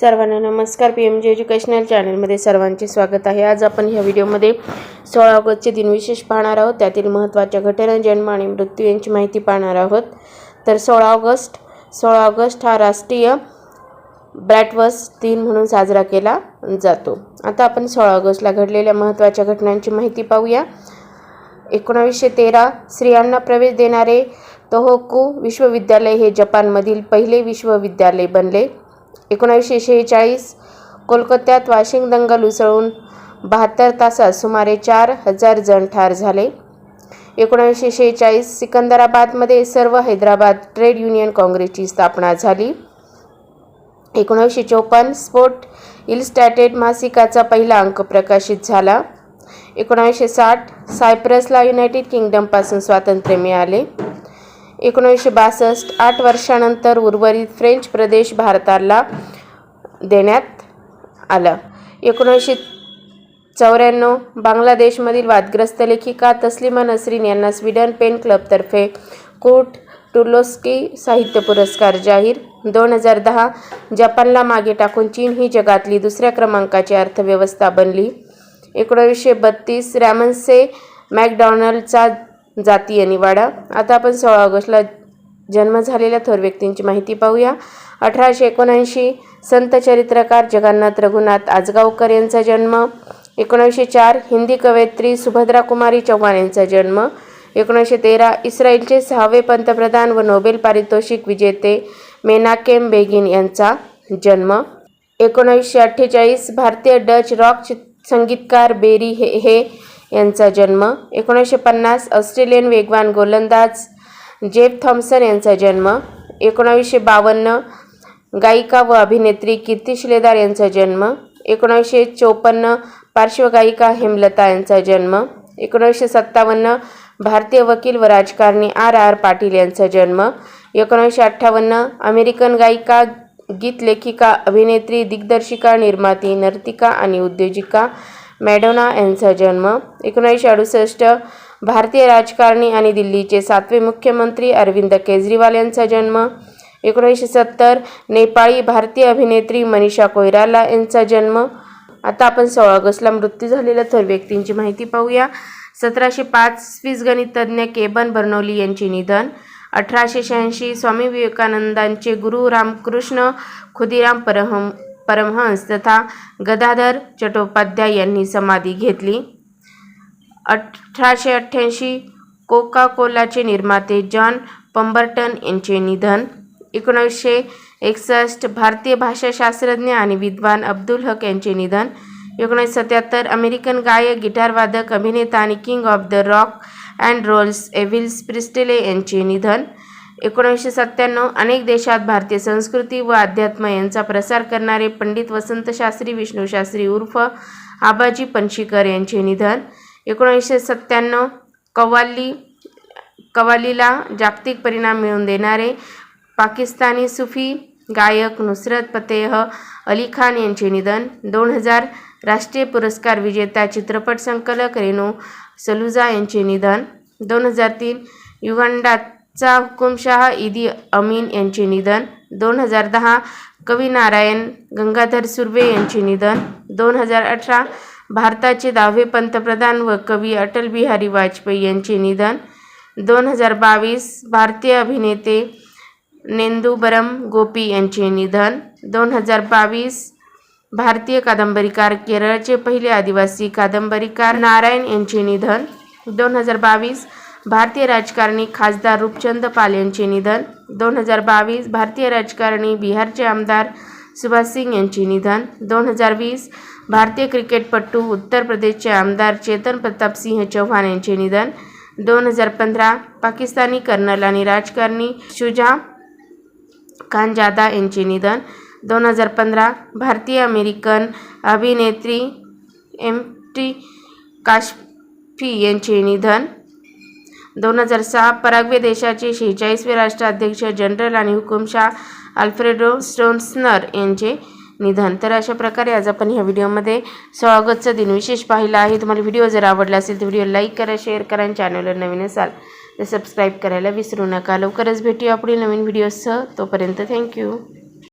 सर्वांना नमस्कार. P M G educational चॅनलमध्ये सर्वांचे स्वागत आहे. आज आपण ह्या व्हिडिओमध्ये सोळा ऑगस्टचे दिनविशेष पाहणार आहोत. त्यातील महत्त्वाच्या घटना जन्म आणि मृत्यू यांची माहिती पाहणार आहोत. तर सोळा ऑगस्ट सोळा ऑगस्ट हा राष्ट्रीय ब्रॅटवस दिन म्हणून साजरा केला जातो. आता आपण सोळा ऑगस्टला घडलेल्या महत्त्वाच्या घटनांची माहिती पाहूया. एकोणावीसशे तेरा स्त्रियांना प्रवेश देणारे तोहोकू विश्वविद्यालय हे जपानमधील पहिले विश्वविद्यालय बनले. एकोणावीसशे शेहेचाळीस कोलकात्यात वाशिंग दंगल उसळून बहात्तर तासात सुमारे चार हजार जण ठार झाले. एकोणावीसशे शेहेचाळीस सिकंदराबादमध्ये सर्व हैदराबाद ट्रेड युनियन काँग्रेसची स्थापना झाली. एकोणीसशे चोपन्न स्पोर्ट इलस्टॅटेड मासिकाचा पहिला अंक प्रकाशित झाला. एकोणावीसशे साठ सायप्रसला युनायटेड किंगडमपासून स्वातंत्र्य मिळाले. एकोणीसशे बासष्ट आठ वर्षानंतर उर्वरित फ्रेंच प्रदेश भारताला देण्यात आला. एकोणीसशे चौऱ्याण्णव बांगलादेशमधील वादग्रस्त लेखिका तस्लिमा नसरीन यांना स्वीडन पेन क्लबतर्फे कोट टुलोस्की साहित्य पुरस्कार जाहीर. दोन हजार दहा जपानला मागे टाकून चीन ही जगातली दुसऱ्या क्रमांकाची अर्थव्यवस्था बनली. एकोणीसशे बत्तीस रॅमन्से मॅकडॉनल्डचा जाती आणि वाडा. आता आपण सोळा ऑगस्टला जन्म झालेल्या थोर व्यक्तींची माहिती पाहूया. अठराशे एकोणऐंशी संत चरित्रकार जगन्नाथ रघुनाथ आजगावकर यांचा जन्म. एकोणीसशे चार हिंदी कवयित्री सुभद्रा कुमारी चव्हाण यांचा जन्म. एकोणीसशे तेरा इस्रायलचे सहावे पंतप्रधान व नोबेल पारितोषिक विजेते मेनाकेम बेगिन यांचा जन्म. एकोणीसशे अठ्ठेचाळीस भारतीय डच रॉक संगीतकार बेरी हे हे यांचा जन्म एकोणीसशे पन्नास ऑस्ट्रेलियन वेगवान गोलंदाज जेफ थॉम्सन यांचा जन्म एकोणावीसशे बावन्न गायिका व अभिनेत्री कीर्ती शिलेदार यांचा जन्म एकोणावीसशे चोपन्न पार्श्वगायिका हेमलता यांचा जन्म एकोणीसशे सत्तावन्न भारतीय वकील व राजकारणी आर आर पाटील यांचा जन्म एकोणीसशे अठ्ठावन्न अमेरिकन गायिका गीत लेखिका अभिनेत्री दिग्दर्शिका निर्माती नर्तिका आणि उद्योजिका मॅडोना यांचा जन्म एकोणीसशे अडुसष्ट भारतीय राजकारणी आणि दिल्लीचे सातवे मुख्यमंत्री अरविंद केजरीवाल यांचा जन्म एकोणीसशे सत्तर नेपाळी भारतीय अभिनेत्री मनीषा कोयराला यांचा जन्म. आता आपण सोळा ऑगस्टला मृत्यू झालेल्या थोर व्यक्तींची माहिती पाहूया. सतराशे पाच स्विस गणितज्ञ केबन बर्नोली यांचे निधन. अठराशे शहाऐंशी स्वामी विवेकानंदांचे गुरु रामकृष्ण खुदिराम परहम परमहंस तथा गदाधर चट्टोपाध्याय यांनी समाधी घेतली. अठराशे अठ्ठ्याऐंशी कोका कोलाचे निर्माते जॉन पंबर्टन यांचे निधन एकोणीसशे एकसष्ट भारतीय भाषाशास्त्रज्ञ आणि विद्वान अब्दुल हक यांचे निधन एकोणीसशे सत्याहत्तर अमेरिकन गायक गिटारवादक अभिनेता आणि king of the rock and rolls Elvis Presley यांचे निधन एकोणीसशे सत्त्याण्णव अनेक देशात भारतीय संस्कृती व अध्यात्म यांचा प्रसार करणारे पंडित वसंतशास्त्री विष्णूशास्त्री उर्फ आबाजी पणशीकर यांचे निधन. एकोणीसशे सत्त्याण्णव कव्वाली कव्वालीला जागतिक परिणाम मिळवून देणारे पाकिस्तानी सुफी गायक नुसरत फतेह अली खान यांचे निधन. दोन हजार राष्ट्रीय पुरस्कार विजेता चित्रपट संकलक रेणू सलुजा यांचे निधन. दोन हजार तीन चा हुकुमशाह इदी अमीन यांचे निधन. दोन हजार दहा कवी नारायण गंगाधर सुर्वे यांचे निधन. दोन हजार अठरा भारताचे दहावे पंतप्रधान व कवी अटल बिहारी वाजपेयी यांचे निधन. दोन हजार बावीस भारतीय अभिनेते नेंदुबरम गोपी यांचे निधन. दोन हजार बावीस भारतीय कादंबरीकार केरळचे पहिले आदिवासी कादंबरीकार नारायण यांचे निधन. दोन हजार बावीस भारतीय राजकारणी खासदार रूपचंद पाल यांचे निधन. दोन हजार बावीस भारतीय राजकारणी बिहारचे आमदार सुभाष सिंग यांचे निधन. दोन हजार वीस भारतीय क्रिकेटपटू उत्तर प्रदेशचे आमदार चेतन प्रताप सिंह चौहान यांचे निधन. दोन हजार पंधरा पाकिस्तानी कर्नल आणि राजकारणी शुजा खान जादा यांचे निधन. दोन हजार पंधरा भारतीय अमेरिकन अभिनेत्री एम टी काशफी यांचे निधन. दोन हजार सहा पराग्वे देशाचे शेहेचाळीसवे राष्ट्राध्यक्ष जनरल आणि हुकुमशाह अल्फ्रेडो स्टोन्सनर यांचे निधन. तर अशा प्रकारे आज आपण ह्या व्हिडिओमध्ये सोळा ऑगस्टचा दिन विशेष पाहिला आहे. तुम्हाला व्हिडिओ जर आवडला असेल तर व्हिडिओ लाईक करा शेअर करा आणि चॅनलवर नवीन असाल तर सबस्क्राईब करायला विसरू नका. लवकरच भेटूया पुढील नवीन व्हिडिओसह. तोपर्यंत थँक्यू.